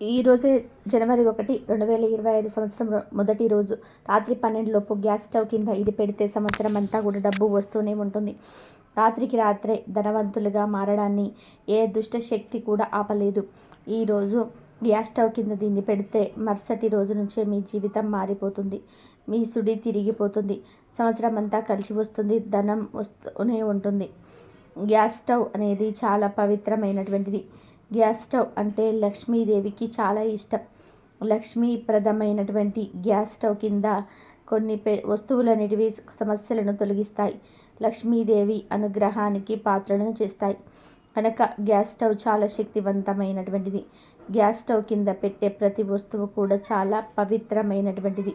ఈరోజే జనవరి ఒకటి రెండు వేల ఇరవై ఐదు సంవత్సరం మొదటి రోజు. రాత్రి పన్నెండులోపు గ్యాస్ స్టవ్ కింద ఇది పెడితే సంవత్సరం అంతా కూడా డబ్బు వస్తూనే ఉంటుంది. రాత్రికి రాత్రే ధనవంతులుగా మారడాన్ని ఏ దుష్ట శక్తి కూడా ఆపలేదు. ఈరోజు గ్యాస్ స్టవ్ కింద దీన్ని పెడితే మరుసటి రోజు నుంచే మీ జీవితం మారిపోతుంది. మీ సుడి తిరిగిపోతుంది. సంవత్సరం అంతా కలిసి వస్తుంది ధనం వస్తూనే ఉంటుంది. గ్యాస్ స్టవ్ అనేది చాలా పవిత్రమైనటువంటిది. గ్యాస్ స్టవ్ అంటే లక్ష్మీదేవికి చాలా ఇష్టం. లక్ష్మీప్రదమైనటువంటి గ్యాస్ స్టవ్ కింద కొన్ని పె వస్తువులు అనేటివి సమస్యలను తొలగిస్తాయి. లక్ష్మీదేవి అనుగ్రహానికి పాత్రలను చేస్తాయి. కనుక గ్యాస్ స్టవ్ చాలా శక్తివంతమైనటువంటిది. గ్యాస్ స్టవ్ కింద పెట్టే ప్రతి వస్తువు కూడా చాలా పవిత్రమైనటువంటిది.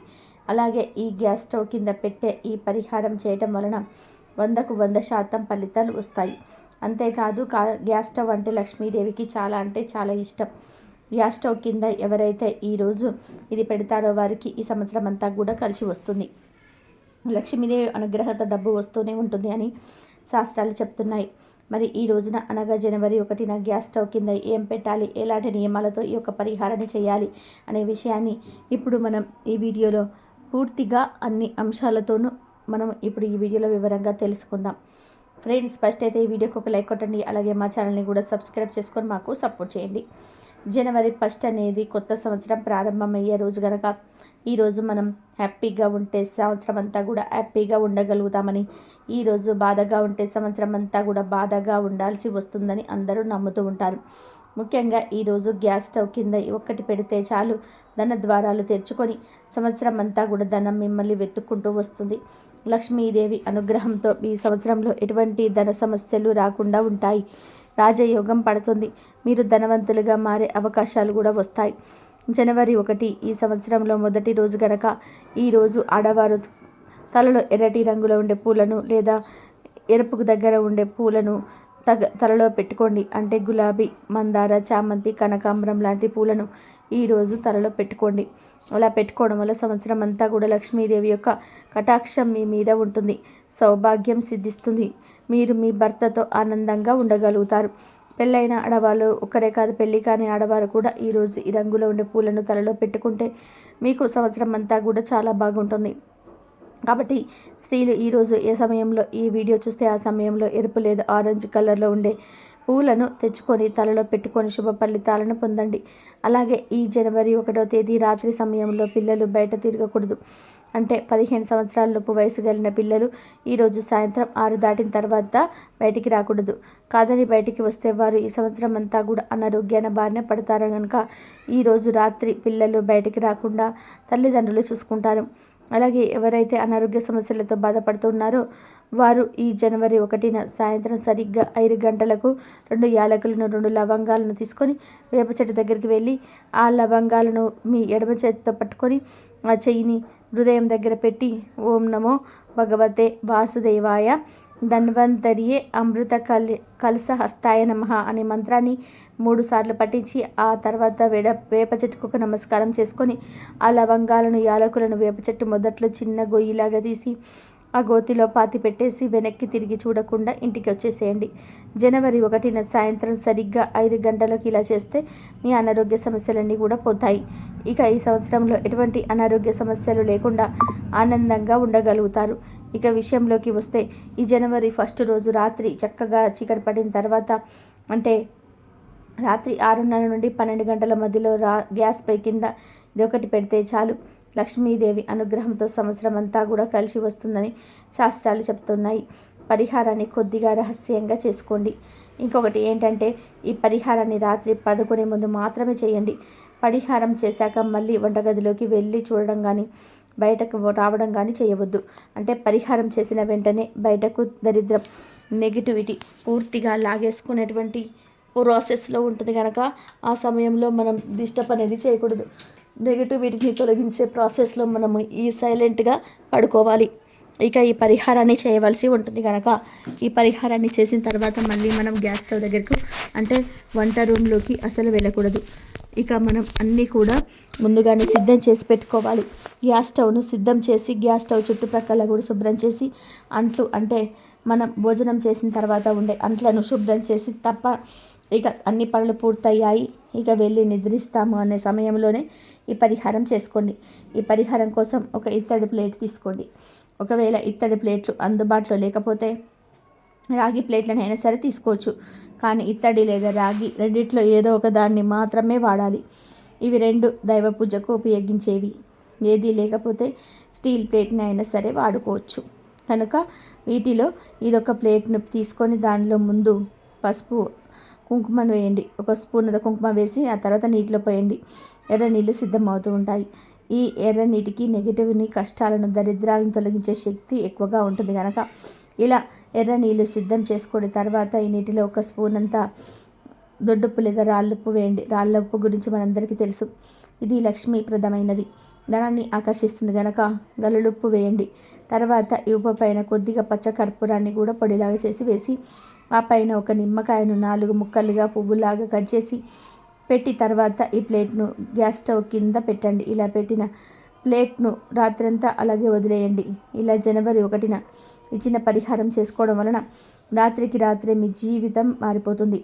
అలాగే ఈ గ్యాస్ స్టవ్ కింద పెట్టే ఈ పరిహారం చేయటం వలన వందకు వంద శాతం ఫలితాలు వస్తాయి. అంతేకాదు కా గ్యాస్ స్టవ్ అంటే లక్ష్మీదేవికి చాలా అంటే చాలా ఇష్టం. గ్యాస్ స్టవ్ కింద ఎవరైతే ఈరోజు ఇది పెడతారో వారికి ఈ సంవత్సరం అంతా కూడా కలిసి వస్తుంది. లక్ష్మీదేవి అనుగ్రహంతో డబ్బు వస్తూనే ఉంటుంది అని శాస్త్రాలు చెప్తున్నాయి. మరి ఈ రోజున అనగా జనవరి ఒకటిన గ్యాస్ స్టవ్ కింద ఏం పెట్టాలి? ఎలాంటి నియమాలతో ఈ యొక్క పరిహారాన్ని చేయాలి అనే విషయాన్ని ఇప్పుడు మనం ఈ వీడియోలో పూర్తిగా అన్ని అంశాలతోనూ మనం ఇప్పుడు ఈ వీడియోలో వివరంగా తెలుసుకుందాం. ఫ్రెండ్స్ ఫస్ట్ అయితే ఈ వీడియోకి ఒక లైక్ కొట్టండి. అలాగే మా ఛానల్ని కూడా సబ్స్క్రైబ్ చేసుకొని మాకు సపోర్ట్ చేయండి. జనవరి ఫస్ట్ అనేది కొత్త సంవత్సరం ప్రారంభమయ్యే రోజు కనుక ఈరోజు మనం హ్యాపీగా ఉంటే సంవత్సరం అంతా కూడా హ్యాపీగా ఉండగలుగుతామని ఈరోజు బాధగా ఉంటే సంవత్సరం అంతా కూడా బాధగా ఉండాల్సి వస్తుందని అందరూ నమ్ముతూ ఉంటారు. ముఖ్యంగా ఈరోజు గ్యాస్ స్టవ్ కింద ఒక్కటి పెడితే చాలు ధన ద్వారాలు తెరుచుకొని సంవత్సరం అంతా కూడా ధనం మిమ్మల్ని వెతుక్కుంటూ వస్తుంది. లక్ష్మీదేవి అనుగ్రహంతో ఈ సంవత్సరంలో ఎటువంటి ధన సమస్యలు రాకుండా ఉంటాయి. రాజయోగం పడుతుంది. మీరు ధనవంతులుగా మారే అవకాశాలు కూడా వస్తాయి. జనవరి ఒకటి ఈ సంవత్సరంలో మొదటి రోజు గనక ఈరోజు ఆడవారు తలలో ఎర్రటి రంగులో ఉండే పూలను లేదా ఎరుపుకు దగ్గర ఉండే పూలను తగ తలలో పెట్టుకోండి. అంటే గులాబీ మందార చామంతి కనకాంబరం లాంటి పూలను ఈరోజు తలలో పెట్టుకోండి. అలా పెట్టుకోవడం వల్ల సంవత్సరం అంతా కూడా లక్ష్మీదేవి యొక్క కటాక్షం మీ మీద ఉంటుంది. సౌభాగ్యం సిద్ధిస్తుంది. మీరు మీ భర్తతో ఆనందంగా ఉండగలుగుతారు. పెళ్ళైన ఆడవాళ్ళు ఒక్కరే కాదు పెళ్ళి కాని ఆడవారు కూడా ఈరోజు ఈ రంగులో ఉండే పూలను తలలో పెట్టుకుంటే మీకు సంవత్సరం అంతా కూడా చాలా బాగుంటుంది. కాబట్టి స్త్రీలు ఈరోజు ఏ సమయంలో ఈ వీడియో చూస్తే ఆ సమయంలో ఎరుపు లేదా ఆరెంజ్ కలర్లో ఉండే పూలను తెచ్చుకొని తలలో పెట్టుకొని శుభ ఫలితాలను పొందండి. అలాగే ఈ జనవరి ఒకటో తేదీ రాత్రి సమయంలో పిల్లలు బయట తిరగకూడదు. అంటే పదిహేను సంవత్సరాలలోపు వయసు కలిగిన పిల్లలు ఈరోజు సాయంత్రం ఆరు దాటిన తర్వాత బయటికి రాకూడదు. కాదని బయటికి వస్తే వారు ఈ సంవత్సరం అంతా కూడా అనారోగ్యాన బారిన పడతారు కనుక ఈరోజు రాత్రి పిల్లలు బయటికి రాకుండా తల్లిదండ్రులు చూసుకుంటారు. అలాగే ఎవరైతే అనారోగ్య సమస్యలతో బాధపడుతున్నారో వారు ఈ జనవరి ఒకటిన సాయంత్రం సరిగ్గా ఐదు గంటలకు రెండు యాలకులను రెండు లవంగాలను తీసుకొని వేప చెట్టు దగ్గరికి వెళ్ళి ఆ లవంగాలను మీ ఎడమ చేతితో పట్టుకొని ఆ చెయ్యిని హృదయం దగ్గర పెట్టి ఓం నమో భగవతే వాసుదేవాయ ధన్వంతరియే అమృత కలి కలస హస్తాయ నమ అనే మంత్రాన్ని మూడు సార్లు పఠించి ఆ తర్వాత వేడ వేప చెట్టుకు ఒక నమస్కారం చేసుకొని ఆ లవంగాలను యాలకులను వేప చెట్టు మొదట్లో చిన్న గొయ్యిలాగా తీసి ఆ గోతిలో పాతి పెట్టేసి వెనక్కి తిరిగి చూడకుండా ఇంటికి వచ్చేసేయండి జనవరి ఒకటిన సాయంత్రం సరిగ్గా ఐదు గంటలకు ఇలా చేస్తే మీ అనారోగ్య సమస్యలన్నీ కూడా పోతాయి. ఇక ఈ సంవత్సరంలో ఎటువంటి అనారోగ్య సమస్యలు లేకుండా ఆనందంగా ఉండగలుగుతారు. ఇక విషయంలోకి వస్తే ఈ జనవరి ఫస్ట్ రోజు రాత్రి చక్కగా చీకటి పడిన తర్వాత అంటే రాత్రి ఆరున్నర నుండి పన్నెండు గంటల మధ్యలో రా గ్యాస్ పై కింద ఇదొకటి పెడితే చాలు. లక్ష్మీదేవి అనుగ్రహంతో సంవత్సరం అంతా కూడా కలిసి వస్తుందని శాస్త్రాలు చెప్తున్నాయి. పరిహారాన్ని కొద్దిగా రహస్యంగా చేసుకోండి. ఇంకొకటి ఏంటంటే ఈ పరిహారాన్ని రాత్రి పడుకునే ముందు మాత్రమే చేయండి. పరిహారం చేశాక మళ్ళీ వంటగదిలోకి వెళ్ళి చూడడం కానీ బయటకు రావడం కానీ చేయవద్దు. అంటే పరిహారం చేసిన వెంటనే బయటకు దరిద్రం నెగిటివిటీ పూర్తిగా లాగేసుకునేటువంటి ప్రాసెస్లో ఉంటుంది కనుక ఆ సమయంలో మనం డిస్టర్బ్ అనేది చేయకూడదు. నెగిటివిటీని తొలగించే ప్రాసెస్లో మనము ఈ సైలెంట్గా పడుకోవాలి. ఇక ఈ పరిహారాన్ని చేయవలసి ఉంటుంది కనుక ఈ పరిహారాన్ని చేసిన తర్వాత మళ్ళీ మనం గ్యాస్ స్టవ్ దగ్గరకు అంటే వంట రూమ్లోకి అసలు వెళ్ళకూడదు. ఇక మనం అన్నీ కూడా ముందుగానే సిద్ధం చేసి పెట్టుకోవాలి. గ్యాస్ స్టవ్ను సిద్ధం చేసి గ్యాస్ స్టవ్ చుట్టుప్రక్కల కూడా శుభ్రం చేసి అంట్లు అంటే మనం భోజనం చేసిన తర్వాత ఉండే అంట్లను శుభ్రం చేసి తప్ప ఇక అన్ని పనులు పూర్తయ్యాయి. ఇక వెళ్ళి నిద్రిస్తాము అనే సమయంలోనే ఈ పరిహారం చేసుకోండి. ఈ పరిహారం కోసం ఒక ఇత్తడి ప్లేట్ తీసుకోండి. ఒకవేళ ఇత్తడి ప్లేట్లు అందుబాటులో లేకపోతే రాగి ప్లేట్లను అయినా సరే తీసుకోవచ్చు. కానీ ఇత్తడి లేదా రాగి రెండిట్లో ఏదో ఒక దాన్ని మాత్రమే వాడాలి. ఇవి రెండు దైవ పూజకు ఉపయోగించేవి. ఏది లేకపోతే స్టీల్ ప్లేట్ని అయినా సరే వాడుకోవచ్చు. కనుక వీటిలో ఇదొక ప్లేట్ను తీసుకొని దానిలో ముందు పసుపు కుంకుమను వేయండి. ఒక స్పూన్ కుంకుమ వేసి ఆ తర్వాత నీటిలో పోయండి. ఎర్ర నీళ్ళు సిద్ధమవుతూ ఉంటాయి. ఈ ఎర్ర నీటికి నెగిటివ్ని కష్టాలను దరిద్రాలను తొలగించే శక్తి ఎక్కువగా ఉంటుంది కనుక ఇలా ఎర్ర నీళ్ళు సిద్ధం చేసుకున్న తర్వాత ఈ నీటిలో ఒక స్పూన్ అంతా దొడ్డుప్పు లేదా రాళ్ళుప్పు వేయండి. రాళ్ళుప్పు గురించి మనందరికీ తెలుసు. ఇది లక్ష్మీప్రదమైనది. ధనాన్ని ఆకర్షిస్తుంది గనక గల్లులుప్పు వేయండి. తర్వాత ఈ ఉప్పు పైన కొద్దిగా పచ్చ కర్పూరాన్ని కూడా పొడిలాగా చేసి వేసి ఆ పైన ఒక నిమ్మకాయను నాలుగు ముక్కలుగా పువ్వులాగా కట్ చేసి పెట్టి తర్వాత ఈ ప్లేట్ను గ్యాస్ స్టవ్ కింద పెట్టండి. ఇలా పెట్టిన ప్లేట్ను రాత్రంతా అలాగే వదిలేయండి. ఇలా జనవరి ఒకటిన ఇచ్చిన పరిహారం చేసుకోవడం వలన రాత్రికి రాత్రే మీ జీవితం మారిపోతుంది.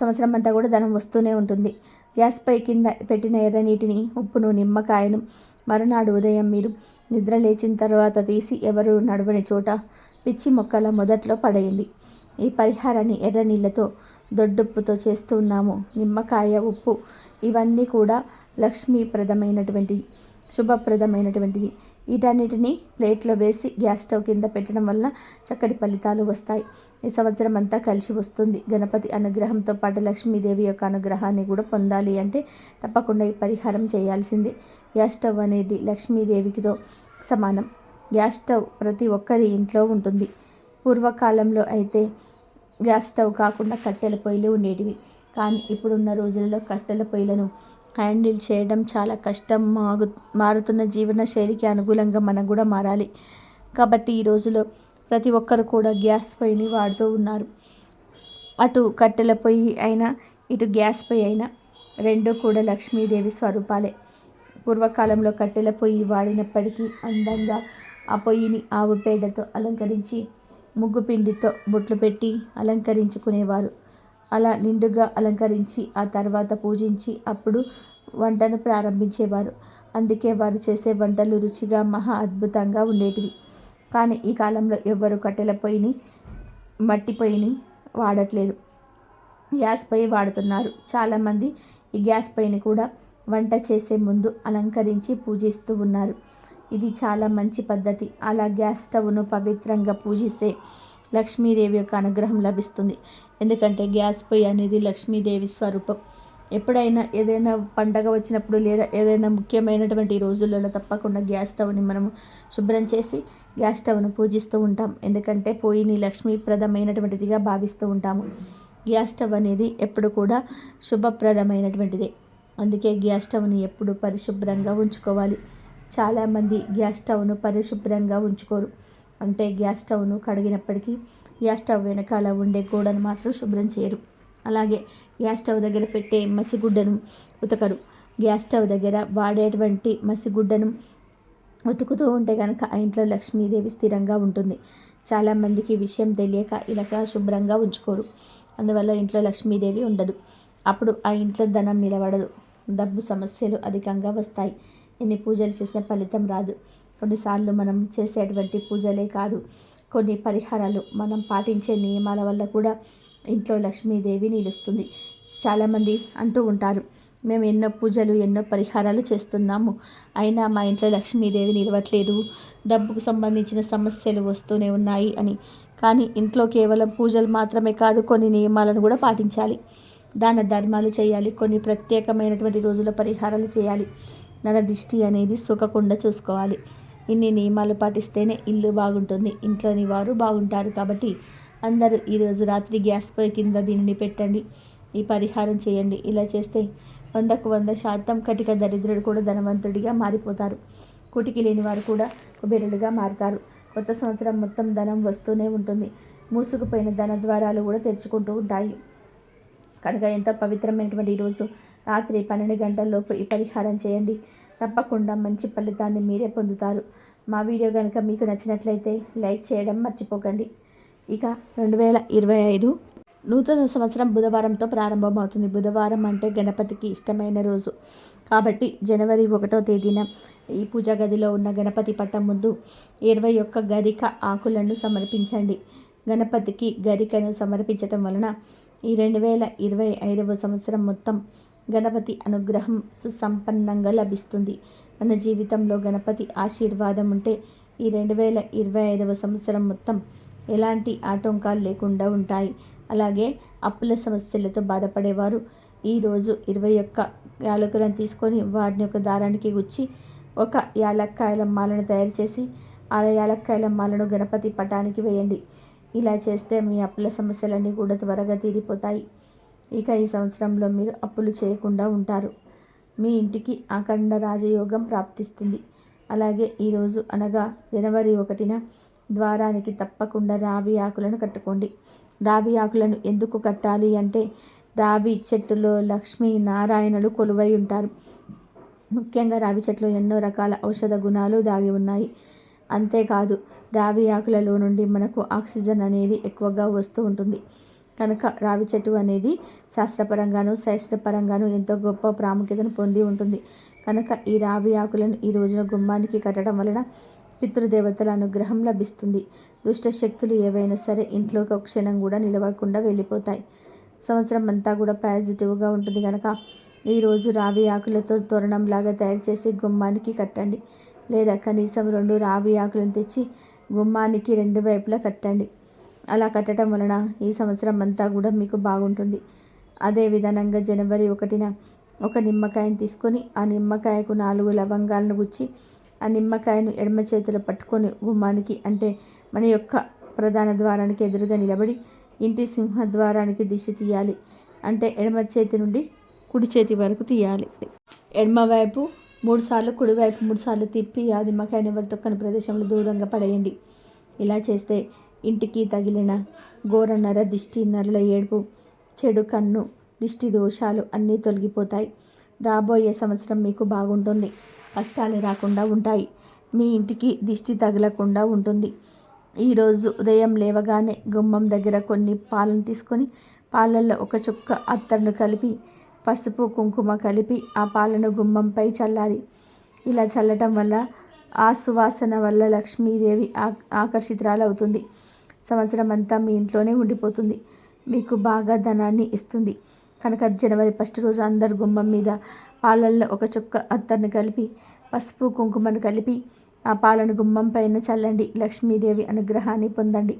సంవత్సరం అంతా కూడా ధనం వస్తూనే ఉంటుంది. గ్యాస్పై కింద పెట్టిన ఎర్ర నీటిని ఉప్పును నిమ్మకాయను మరునాడు ఉదయం మీరు నిద్ర లేచిన తర్వాత తీసి ఎవరు నడవని చోట పిచ్చి మొక్కల మొదట్లో పడేయండి. ఈ పరిహారాన్ని ఎర్ర నీళ్ళతో దొడ్డుప్పుతో చేస్తున్నాము నిమ్మకాయ ఉప్పు ఇవన్నీ కూడా లక్ష్మీప్రదమైనటువంటి శుభప్రదమైనటువంటిది. వీటన్నిటిని ప్లేట్లో వేసి గ్యాస్ స్టవ్ కింద పెట్టడం వల్ల చక్కటి ఫలితాలు వస్తాయి. ఈ సంవత్సరం అంతా కలిసి వస్తుంది. గణపతి అనుగ్రహంతో పాటు లక్ష్మీదేవి యొక్క అనుగ్రహాన్ని కూడా పొందాలి అంటే తప్పకుండా ఈ పరిహారం చేయాల్సింది. గ్యాస్ స్టవ్ అనేది లక్ష్మీదేవికితో సమానం. గ్యాస్ స్టవ్ ప్రతి ఒక్కరి ఇంట్లో ఉంటుంది. పూర్వకాలంలో అయితే గ్యాస్ స్టవ్ కాకుండా కట్టెల పొయ్యిలు ఉండేటివి. కానీ ఇప్పుడున్న రోజులలో కట్టెల పొయ్యిలను హ్యాండిల్ చేయడం చాలా కష్టం. మాగు మారుతున్న జీవన శైలికి అనుకూలంగా మనం కూడా మారాలి. కాబట్టి ఈ రోజులో ప్రతి ఒక్కరు కూడా గ్యాస్ పొయ్యిని వాడుతూ ఉన్నారు. అటు కట్టెల పొయ్యి అయినా ఇటు గ్యాస్ పొయ్యి అయినా రెండు కూడా లక్ష్మీదేవి స్వరూపాలే. పూర్వకాలంలో కట్టెల పొయ్యి వాడినప్పటికీ అందంగా ఆ పొయ్యిని ఆవు పేడతో అలంకరించి ముగ్గు పిండితో బొట్లు పెట్టి అలంకరించుకునేవారు. అలా నిండుగా అలంకరించి ఆ తర్వాత పూజించి అప్పుడు వంటను ప్రారంభించేవారు. అందుకే వారు చేసే వంటలు రుచిగా మహా అద్భుతంగా ఉండేటివి. కానీ ఈ కాలంలో ఎవ్వరు కట్టెల పొయ్యిని మట్టి పొయ్యిని వాడట్లేదు. గ్యాస్ పొయ్యి వాడుతున్నారు. చాలామంది ఈ గ్యాస్ పొయ్యిని కూడా వంట చేసే ముందు అలంకరించి పూజిస్తూ ఉన్నారు. ఇది చాలా మంచి పద్ధతి. అలా గ్యాస్ స్టవ్ను పవిత్రంగా పూజిస్తే లక్ష్మీదేవి యొక్క అనుగ్రహం లభిస్తుంది. ఎందుకంటే గ్యాస్ పొయ్యి అనేది లక్ష్మీదేవి స్వరూపం. ఎప్పుడైనా ఏదైనా పండగ వచ్చినప్పుడు లేదా ఏదైనా ముఖ్యమైనటువంటి రోజులలో తప్పకుండా గ్యాస్ స్టవ్ని మనము శుభ్రం చేసి గ్యాస్ స్టవ్ను పూజిస్తూ ఉంటాం. ఎందుకంటే పొయ్యిని లక్ష్మీప్రదమైనటువంటిదిగా భావిస్తూ ఉంటాము. గ్యాస్ స్టవ్ అనేది ఎప్పుడు కూడా శుభప్రదమైనటువంటిదే. అందుకే గ్యాస్ స్టవ్ని ఎప్పుడు పరిశుభ్రంగా ఉంచుకోవాలి. చాలామంది గ్యాస్ స్టవ్ను పరిశుభ్రంగా ఉంచుకోరు. అంటే గ్యాస్ స్టవ్ను కడిగినప్పటికీ గ్యాస్ స్టవ్ వెనకాల ఉండే గోడను మాత్రం శుభ్రం చేయరు. అలాగే గ్యాస్ స్టవ్ దగ్గర పెట్టే మసిగుడ్డను ఉతకరు. గ్యాస్ స్టవ్ దగ్గర వాడేటువంటి మసిగుడ్డను ఉతుకుతూ ఉంటే కనుక ఆ ఇంట్లో లక్ష్మీదేవి స్థిరంగా ఉంటుంది. చాలామందికి విషయం తెలియక ఇలా శుభ్రంగా ఉంచుకోరు. అందువల్ల ఇంట్లో లక్ష్మీదేవి ఉండదు. అప్పుడు ఆ ఇంట్లో ధనం నిలబడదు. డబ్బు సమస్యలు అధికంగా వస్తాయి. ఎన్ని పూజలు చేసిన ఫలితం రాదు. కొన్నిసార్లు మనం చేసేటువంటి పూజలే కాదు కొన్ని పరిహారాలు మనం పాటించే నియమాల వల్ల కూడా ఇంట్లో లక్ష్మీదేవి నిలుస్తుంది. చాలామంది అంటూ ఉంటారు మేము ఎన్నో పూజలు ఎన్నో పరిహారాలు చేస్తున్నాము. అయినా మా ఇంట్లో లక్ష్మీదేవి నిలవట్లేదు. డబ్బుకు సంబంధించిన సమస్యలు వస్తూనే ఉన్నాయి అని. కానీ ఇంట్లో కేవలం పూజలు మాత్రమే కాదు కొన్ని నియమాలను కూడా పాటించాలి. దాన ధర్మాలు చేయాలి కొన్ని ప్రత్యేకమైనటువంటి రోజుల పరిహారాలు చేయాలి. నర దిష్టి అనేది సోకకుండా చూసుకోవాలి. ఇన్ని నియమాలు పాటిస్తేనే ఇల్లు బాగుంటుంది ఇంట్లోని వారు బాగుంటారు కాబట్టి అందరూ ఈరోజు రాత్రి గ్యాస్ పొయ్యి కింద దీనిని పెట్టండి ఈ పరిహారం చేయండి. ఇలా చేస్తే వందకు వంద శాతం కటిక దరిద్రుడు కూడా ధనవంతుడిగా మారిపోతారు. కుటికి లేని వారు కూడా కుబేరుడిగా మారుతారు. కొత్త సంవత్సరం మొత్తం ధనం వస్తూనే ఉంటుంది. మూసుకుపోయిన ధన ద్వారాలు కూడా తెరుచుకుంటూ ఉంటాయి. కనుక ఎంత పవిత్రమైనటువంటి ఈరోజు రాత్రి పన్నెండు గంటల్లోపు ఈ పరిహారం చేయండి. తప్పకుండా మంచి ఫలితాన్ని మీరే పొందుతారు. మా వీడియో కనుక మీకు నచ్చినట్లయితే లైక్ చేయడం మర్చిపోకండి. ఇక రెండు వేల ఇరవై ఐదు నూతన సంవత్సరం బుధవారంతో ప్రారంభమవుతుంది. బుధవారం అంటే గణపతికి ఇష్టమైన రోజు. కాబట్టి జనవరి ఒకటో తేదీన ఈ పూజా గదిలో ఉన్న గణపతి పట్టం ముందు ఇరవై ఒక్క గరిక ఆకులను సమర్పించండి. గణపతికి గరికను సమర్పించటం వలన ఈ రెండు వేల ఇరవై ఐదవ సంవత్సరం మొత్తం గణపతి అనుగ్రహం సుసంపన్నంగా లభిస్తుంది. మన జీవితంలో గణపతి ఆశీర్వాదం ఉంటే ఈ రెండు వేల ఇరవై ఐదవ సంవత్సరం మొత్తం ఎలాంటి ఆటంకాలు లేకుండా ఉంటాయి. అలాగే అప్పుల సమస్యలతో బాధపడేవారు ఈరోజు ఇరవై ఒక్క యాలకులను తీసుకొని వారిని ఒక దారానికి గుచ్చి ఒక యాలక్కాయల మాలను తయారు చేసి ఆ యాలక్కాయల మాలను గణపతి పటానికి వేయండి. ఇలా చేస్తే మీ అప్పుల సమస్యలన్నీ కూడా త్వరగా తీరిపోతాయి. ఇక ఈ సంవత్సరంలో మీరు అప్పులు చేయకుండా ఉంటారు. మీ ఇంటికి అఖండ రాజయోగం ప్రాప్తిస్తుంది. అలాగే ఈరోజు అనగా జనవరి ఒకటిన ద్వారానికి తప్పకుండా రావి ఆకులను కట్టుకోండి. రావి ఆకులను ఎందుకు కట్టాలి అంటే రావి చెట్టులో లక్ష్మీ నారాయణులు కొలువై ఉంటారు. ముఖ్యంగా రావి చెట్టులో ఎన్నో రకాల ఔషధ గుణాలు దాగి ఉన్నాయి. అంతేకాదు రావి ఆకులలో నుండి మనకు ఆక్సిజన్ అనేది ఎక్కువగా వస్తూ ఉంటుంది. కనుక రావి చెట్టు అనేది శాస్త్రపరంగాను శాస్త్రపరంగాను ఎంతో గొప్ప ప్రాముఖ్యతను పొంది ఉంటుంది. కనుక ఈ రావి ఆకులను ఈ రోజున గుమ్మానికి కట్టడం వలన పితృదేవతల అనుగ్రహం లభిస్తుంది. దుష్ట శక్తులు ఏవైనా సరే ఇంట్లోకి ఒక క్షణం కూడా నిలవకుండా వెళ్ళిపోతాయి. సంవత్సరం అంతా కూడా పాజిటివ్గా ఉంటుంది కనుక ఈరోజు రావి ఆకులతో తోరణంలాగా తయారు చేసి గుమ్మానికి కట్టండి. లేదా కనీసం రెండు రావి ఆకులను తెచ్చి గుమ్మానికి రెండు వైపులా కట్టండి. అలా కట్టడం వలన ఈ సంవత్సరం అంతా కూడా మీకు బాగుంటుంది. అదే విధానంగా జనవరి ఒకటిన ఒక నిమ్మకాయను తీసుకొని ఆ నిమ్మకాయకు నాలుగు లవంగాలను గుచ్చి ఆ నిమ్మకాయను ఎడమ చేతిలో పట్టుకొని గుమ్మానికి అంటే మన యొక్క ప్రధాన ద్వారానికి ఎదురుగా నిలబడి ఇంటి సింహద్వారానికి దిశ తీయాలి. అంటే ఎడమ చేతి నుండి కుడి చేతి వరకు తీయాలి. ఎడమవైపు మూడుసార్లు కుడివైపు మూడుసార్లు తిప్పి ఆ నిమ్మకాయని ఎవరి తొక్కని ప్రదేశంలో దూరంగా పడేయండి. ఇలా చేస్తే ఇంటికి తగిలిన ఘోరనర దిష్టి నరల ఏడుపు చెడు కన్ను దిష్టి దోషాలు అన్నీ తొలగిపోతాయి. రాబోయే సంవత్సరం మీకు బాగుంటుంది. కష్టాలు రాకుండా ఉంటాయి. మీ ఇంటికి దిష్టి తగలకుండా ఉంటుంది. ఈరోజు ఉదయం లేవగానే గుమ్మం దగ్గర కొన్ని పాలను తీసుకొని పాలల్లో ఒక చుక్క అత్తరును కలిపి పసుపు కుంకుమ కలిపి ఆ పాలను గుమ్మంపై చల్లాలి ఇలా చల్లటం వల్ల ఆ సువాసన వల్ల లక్ష్మీదేవి ఆకర్షితురాలవుతుంది. సంవత్సరం అంతా మీ ఇంట్లోనే ఉండిపోతుంది. మీకు బాగా ధనాన్ని ఇస్తుంది. కనుక జనవరి ఫస్ట్ రోజు అందరు గుమ్మం మీద పాలల్లో ఒక చుక్క అత్తర్ని కలిపి పసుపు కుంకుమను కలిపి ఆ పాలను గుమ్మం పైన చల్లండి. లక్ష్మీదేవి అనుగ్రహాన్ని పొందండి.